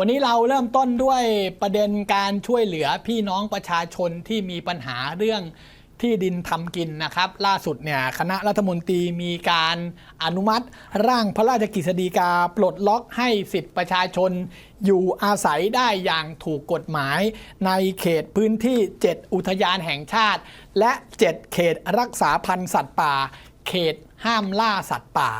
วันนี้เราเริ่มต้นด้วยประเด็นการช่วยเหลือพี่น้องประชาชนที่มีปัญหาเรื่องที่ดินทำกินนะครับ ล่าสุดเนี่ยคณะรัฐมนตรีมีการอนุมัติ ร่างพระราชกฤษฎีกาปลดล็อกให้สิทธิประชาชน อยู่อาศัยได้อย่างถูกกฎหมาย ในเขตพื้นที่ 7 อุทยานแห่งชาติ และ 7 เขตรักษาพันธุ์สัตว์ป่า เขตห้ามล่าสัตว์ป่า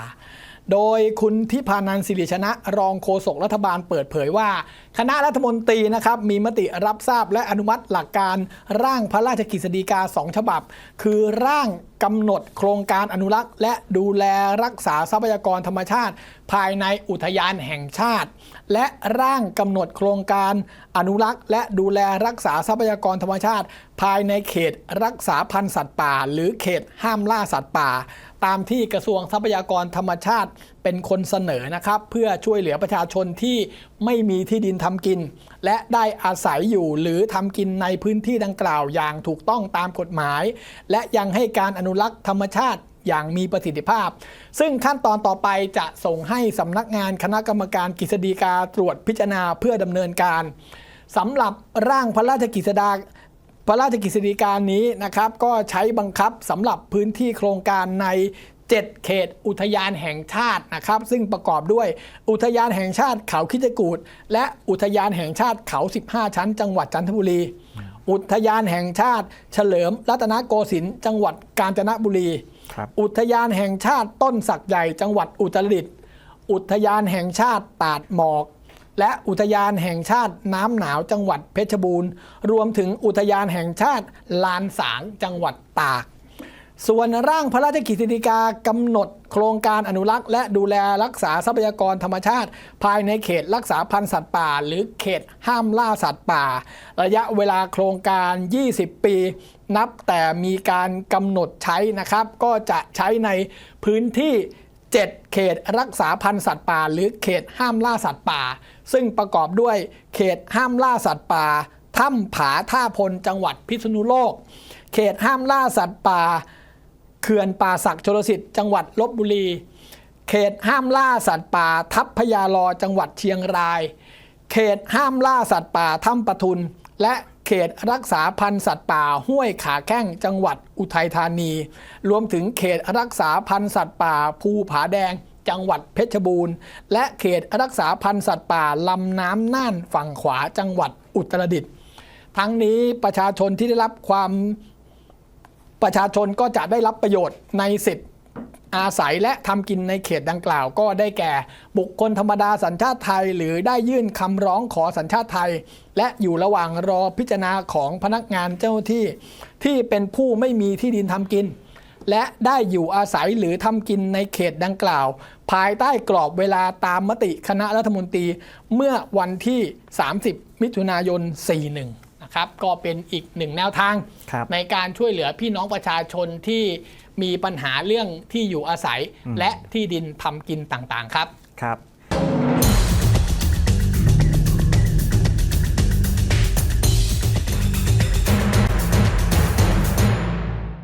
โดยคุณทิพานันสิริชนะ รองโฆษกรัฐบาลเปิดเผยว่า คณะรัฐมนตรีนะครับมีมติรับทราบและอนุมัติหลักการร่างพระราชกฤษฎีกาสองฉบับ คือร่างกำหนดโครงการอนุรักษ์ และดูแลรักษาทรัพยากรธรรมชาติ ภายในอุทยานแห่งชาติ และร่างกำหนดโครงการอนุรักษ์ และดูแลรักษาทรัพยากรธรรมชาติ ภายในเขตรักษาพันธุ์สัตว์ป่า หรือเขตห้ามล่าสัตว์ป่า ตามที่กระทรวงทรัพยากรธรรมชาติเป็นคนเสนอนะครับ เพื่อช่วยเหลือประชาชนที่ไม่มีที่ดินทำกิน และได้อาศัยอยู่หรือทำกินในพื้นที่ดังกล่าวอย่างถูกต้องตามกฎหมาย และยังให้การอนุรักษ์ธรรมชาติอย่างมีประสิทธิภาพ ซึ่งขั้นตอนต่อไปจะส่งให้สำนักงานคณะกรรมการกฤษฎีกาตรวจพิจารณาเพื่อดำเนินการสำหรับร่างพระราชกฤษฎา พระราชกฤษฎีกานี้นะครับก็ใช้บังคับสำหรับพื้นที่โครงการใน 7 เขตอุทยานแห่งชาตินะครับ ซึ่งประกอบด้วยอุทยานแห่งชาติเขาคิดจกูดและอุทยานแห่งชาติเขา 15 ชั้น จังหวัดจันทบุรี อุทยานแห่งชาติ เฉลิมรัตนโกสินทร์จังหวัดกาญจนบุรีครับอุทยานแห่งชาติต้นสักใหญ่จังหวัดอุตรดิตถ์อุทยานแห่งชาติตาดหมอก และอุทยานแห่งชาติน้ำหนาวจังหวัดเพชรบูรณ์ รวมถึงอุทยานแห่งชาติลานสางจังหวัดตาก ส่วนร่างพระราชกฤษฎีกากำหนดโครงการอนุรักษ์และดูแลรักษาทรัพยากรธรรมชาติ ภายในเขตรักษาพันธุ์สัตว์ป่า หรือเขตห้ามล่าสัตว์ป่า ระยะเวลาโครงการ 20 ปี นับแต่มีการกำหนดใช้นะครับ ก็จะใช้ในพื้นที่ 7 เขตรักษาพันธุ์สัตว์ป่า หรือเขตห้ามล่าสัตว์ป่า ซึ่งประกอบด้วยเขตห้ามล่าสัตว์ป่าถ้ำผาท่าพลจังหวัดพิษณุโลก เขตห้ามล่าสัตว์ป่าเขื่อนป่าศักดิ์ชลสิทธิ์จังหวัดลบบุรี เขตห้ามล่าสัตว์ป่า ทับพญาลอจังหวัดเชียงราย เขตห้ามล่าสัตว์ป่าถ้ำปะทุน และเขตรักษาพันธุ์สัตว์ป่าห้วยขาแข้งจังหวัดอุทัยธานี รวมถึงเขตรักษาพันธุ์สัตว์ป่าภูผาแดง จังหวัดเพชรบูรณ์ และเขตรักษาพันธุ์สัตว์ป่าลำน้ำน่านฝั่งขวาจังหวัดอุตรดิตถ์ทั้งนี้ประชาชนที่ได้รับความประชาชนก็จะได้รับประโยชน์ในสิทธิ์ อาศัยและทำกินในเขตดังกล่าวก็ได้แก่ บุคคลธรรมดาสัญชาติไทย หรือได้ยื่นคำร้องขอสัญชาติไทย และอยู่ระหว่างรอพิจารณาของพนักงานเจ้าหน้าที่ ที่เป็นผู้ไม่มีที่ดินทำกิน และได้อยู่อาศัยหรือทำกินในเขตดังกล่าว ภายใต้กรอบเวลาตามมติคณะรัฐมนตรีเมื่อวันที่ 30 มิถุนายน 41 นะครับก็เป็นอีกหนึ่งแนวทางครับในการช่วยเหลือพี่น้องประชาชนที่ มีปัญหาเรื่องที่อยู่อาศัยและที่ดินทำกินต่างๆครับ ครับ